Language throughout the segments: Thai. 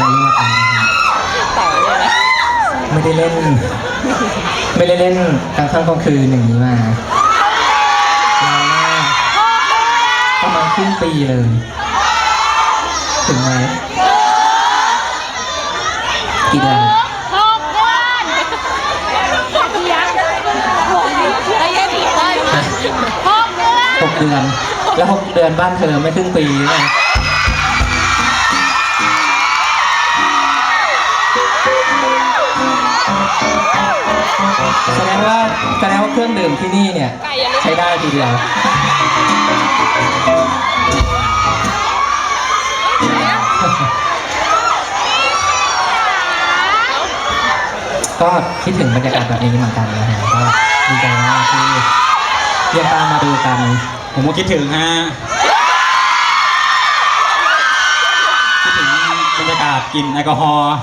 ลงลวดเอานะครับต่อเลยนะไม่ได้เล่น ไม่ได้เล่นกลางค่ำกลางคืนอย่างนี้มานานมากประมาณครึ่งปีเลย ถึงไหมกี่เดือนหกเดือนเลี้ยงแล้วยังอีกเลยหกเดือน หกเดือน แล้วหกเดือนบ้านเธอไม่ครึ่งปีไง แสดงว่าแสดงว่าเครื่องดื่มที่นี่เนี่ยไก่ยังไม่ใช้ได้ทีเดียวก็คิดถึงบรรยากาศแบบนี้เหมือนกันนะฮะก็ดีใจมากที่ยังตามมาดูกัน ผมก็คิดถึงฮะคิดถึงบรรยากาศกลิ่นแอลกอฮอล์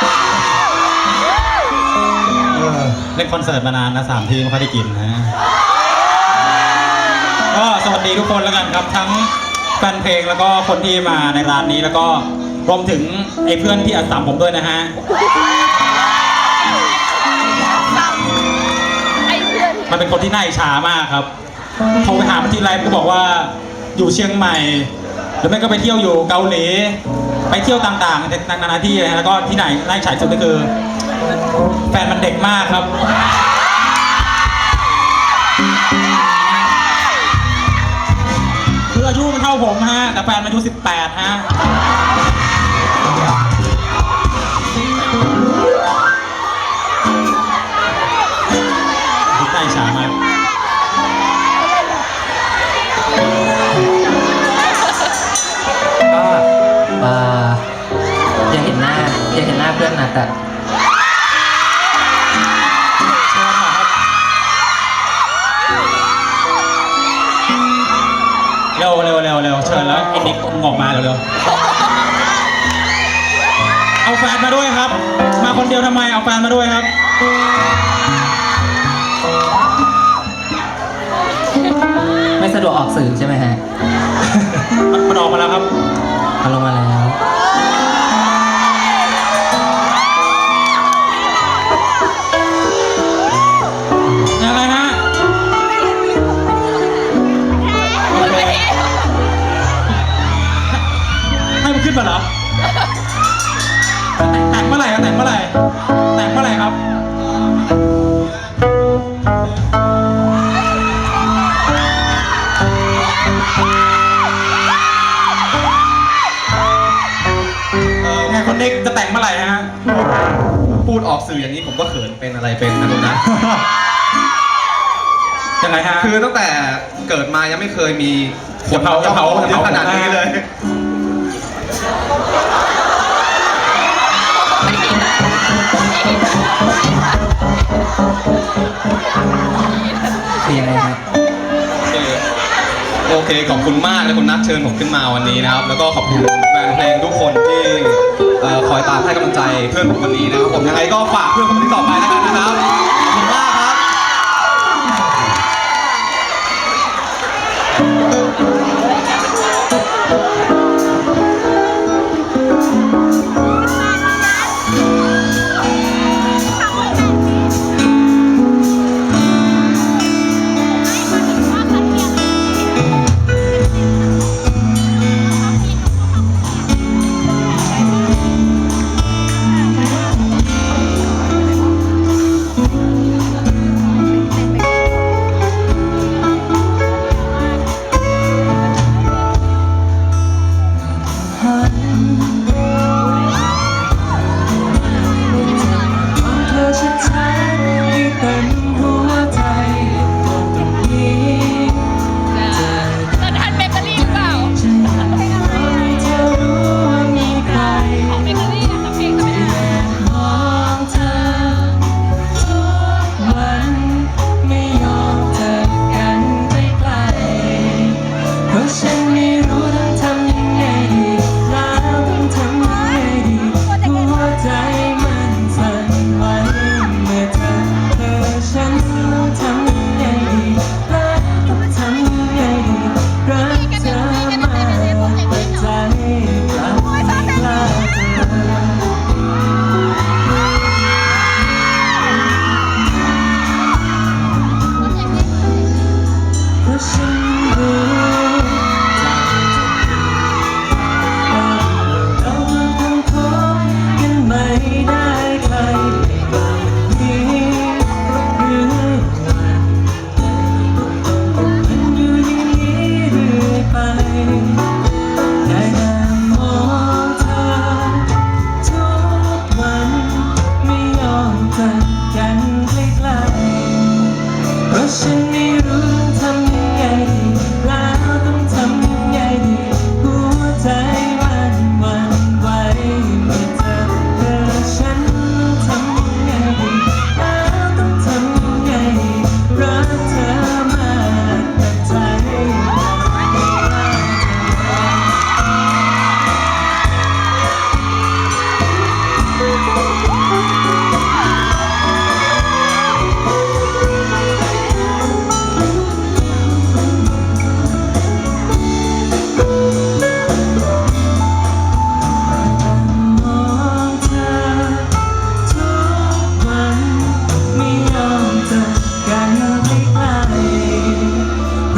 เออ เล่นคอนเสิร์ตมานานนะสามทีไม่ค่อยได้กินนะ ก็สวัสดีทุกคนแล้วกันครับทั้งแฟนเพลงแล้วก็คนที่มาในร้านนี้แล้วก็รวมถึงไอ้เพื่อนที่อัดสามผมด้วยนะฮะ มันเป็นคนที่น่าอิจฉามากครับโทรไปหามันที่ไรมันก็บอกว่าอยู่เชียงใหม่ หรือไม่ก็ไปเที่ยวอยู่เกาหลี ไปเที่ยวต่างๆ ในานาที่นะแล้วก็ที่ไหนน่าอิจฉาสุดก็คือ แฟนมันเด็กมากครับ คืออายุมันเท่าผมฮะ แต่แฟนมันอายุ 18 ฮะน่าอิจฉามากก็เอ่ออยาเห็นหน้าอยาเห็นหน้าเพื่อนนะเร็ เร็วเร็วเร็วเชิญแล้วไอ้นิกมึงออกมาเร็วเร็วเอาแฟนมาด้วยครับ มาคนเดียวทำไมเอาแฟนมาด้วยครับไม่สะดวกออกสื่อใช่ไหมฮะ ขึ้นมาเหรอแต่งเมื่อไหร่อะแต่งเมื่อไหร่แต่งเมื่อไหร่ครับเออไงคนนิกจะแต่งเมื่อไหร่ฮะพูดออกสื่ออย่างนี้ผมก็เขินเป็นอะไรเป็นนะลูกนะ ยังไงฮะ คือตั้งแต่เกิดมายังไม่เคยมีจะเผาจะเผาเยจะเผาอะขนาดนี้เลย เยโอเคขอบคุณมากเลยคุณนัดเชิญผมขึ้นมาวันนี้นะครับ แล้วก็ขอบคุณแฟนเพลงทุกคนที่คอยตามให้กำลังใจเพื่อนผมวันนี้นะครับผมยังไงก็ฝากเพื่อนผมที่ต่อไปแล้วกันนะครับขอบคุณมากครับ sunshine.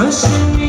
可是。